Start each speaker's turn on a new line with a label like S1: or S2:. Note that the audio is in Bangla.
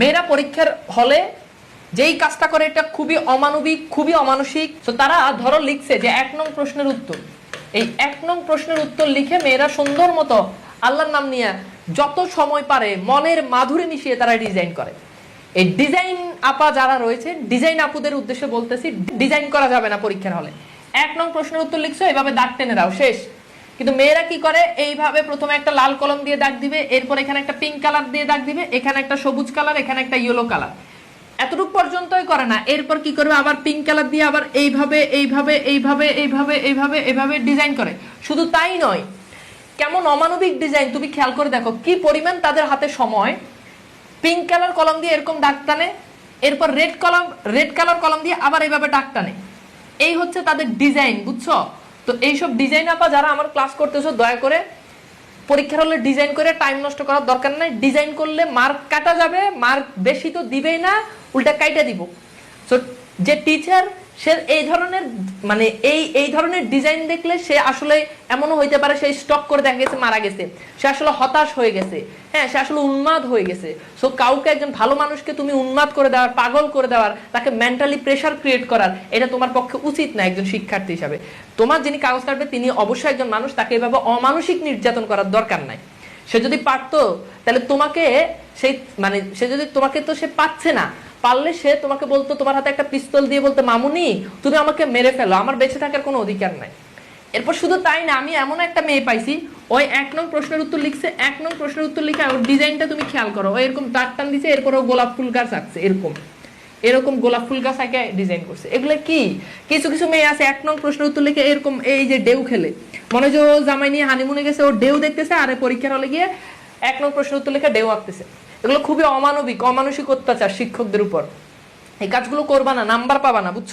S1: মেয়েরা পরীক্ষার হলে যেই কাজটা করে এটা খুবই অমানবিক, খুবই অমানসিক। তো তারা ধরো লিখছে যে এক নং প্রশ্নের উত্তর। এই এক নং প্রশ্নের উত্তর লিখে মেয়েরা সুন্দর মতো আল্লাহর নাম নিয়ে যত সময় পারে মনের মাধুরী মিশিয়ে তারা ডিজাইন করে। এই ডিজাইন আপা যারা রয়েছে ডিজাইন আপুদের উদ্দেশ্যে বলতেছি ডিজাইন করা যাবে না পরীক্ষার হলে। এক নং প্রশ্নের উত্তর লিখছো, এভাবে দাগ টেনে দাও, শেষ। কিন্তু মেয়েরা কি করে? এইভাবে প্রথমে একটা লাল কলম দিয়ে দাগ দিবে, এরপর এখানে একটা পিঙ্ক কালার দিয়ে দাগ দিবে, এখানে একটা সবুজ কালার এখানে একটা ইয়েলো কালার এতটুকু পর্যন্তই করে না। এরপর কি করবে? আবার পিঙ্ক কালার দিয়ে আবার এইভাবে এইভাবে এইভাবে এইভাবে এইভাবে এইভাবে ডিজাইন করে। শুধু তাই নয়, কেমন অমানবিক ডিজাইন তুমি খেয়াল করে দেখো, কি পরিমাণ তাদের হাতে সময়। পিঙ্ক কালার কলম দিয়ে এরকম দাগ টানে, এরপর রেড কলম রেড কালার কলম দিয়ে আবার এইভাবে ডাক টানে। এই হচ্ছে তাদের ডিজাইন বুঝছ? তো এইসব ডিজাইন আপা যারা আমার ক্লাস করতেছো, দয়া করে পরীক্ষার হলে ডিজাইন করে টাইম নষ্ট করার দরকার নাই। ডিজাইন করলে মার্ক কাটা যাবে মার্ক বেশি তো দিবেই না, উল্টা কাইটা দিব। সো যে টিচার সে এই ধরনের মানে এই এই ধরনের ডিজাইন দেখলে সে আসলে এমনও হইতে পারে সে স্টক করে দেখা গেছে, মারা গেছে। সে আসলে হতাশ হয়ে গেছে। হ্যাঁ সে আসলে উন্মাদ হয়ে গেছে। সো কাউকে একজন ভালো মানুষকে তুমি উন্মাদ করে দেওয়ার, পাগল করে দেওয়ার, তাকে মেন্টালি প্রেশার ক্রিয়েট করার, এটা তোমার পক্ষে উচিত না একজন শিক্ষার্থী হিসাবে। তোমার যিনি কাগজ কাটবে, তিনি অবশ্যই একজন মানুষ, তাকে এভাবে অমানসিক নির্যাতন করার দরকার নাই। সে যদি পারতো, তাহলে তোমাকে সেই মানে সে যদি তোমাকে তো সে পাচ্ছে না পারলে সে তোমাকে বলতো, তোমার হাতে একটা পিস্তল দিয়ে বলতো, মামুনি, তুমি আমাকে মেরে ফেলো, আমার বেঁচে থাকার কোনো অধিকার নাই। এরপর শুধু তাই না, আমি এমন একটা মেয়ে পাইছি ওই এক নং প্রশ্নের উত্তর লিখছে, এক নং প্রশ্নের উত্তর লিখে ওর ডিজাইনটা তুমি খেয়াল করো, ও এরকম টাক টান দিছে, এরপর ও গোলাপ ফুল গাছ আঁকছে, এরকম। এরকম গোলাপ ফুল গাছ আঁকে, ডিজাইন করছে। এগুলো কি? কিছু কিছু মেয়ে আছে, এক নং প্রশ্নের উত্তর লিখে এরকম এই যে ডেউ খেলে। মনে হয় ও জামাই নিয়ে হানিমুনে গেছে, ও ডেউ দেখতেছে, আর পরীক্ষার হলে গিয়ে এক নং প্রশ্নের উত্তর লিখে ডেউ আঁকতেছে। এগুলো খুবই অমানবিক, অমানসিক অত্যাচার শিক্ষকদের উপর। এই কাজগুলো করবা না, নাম্বার পাবা না, বুঝছ?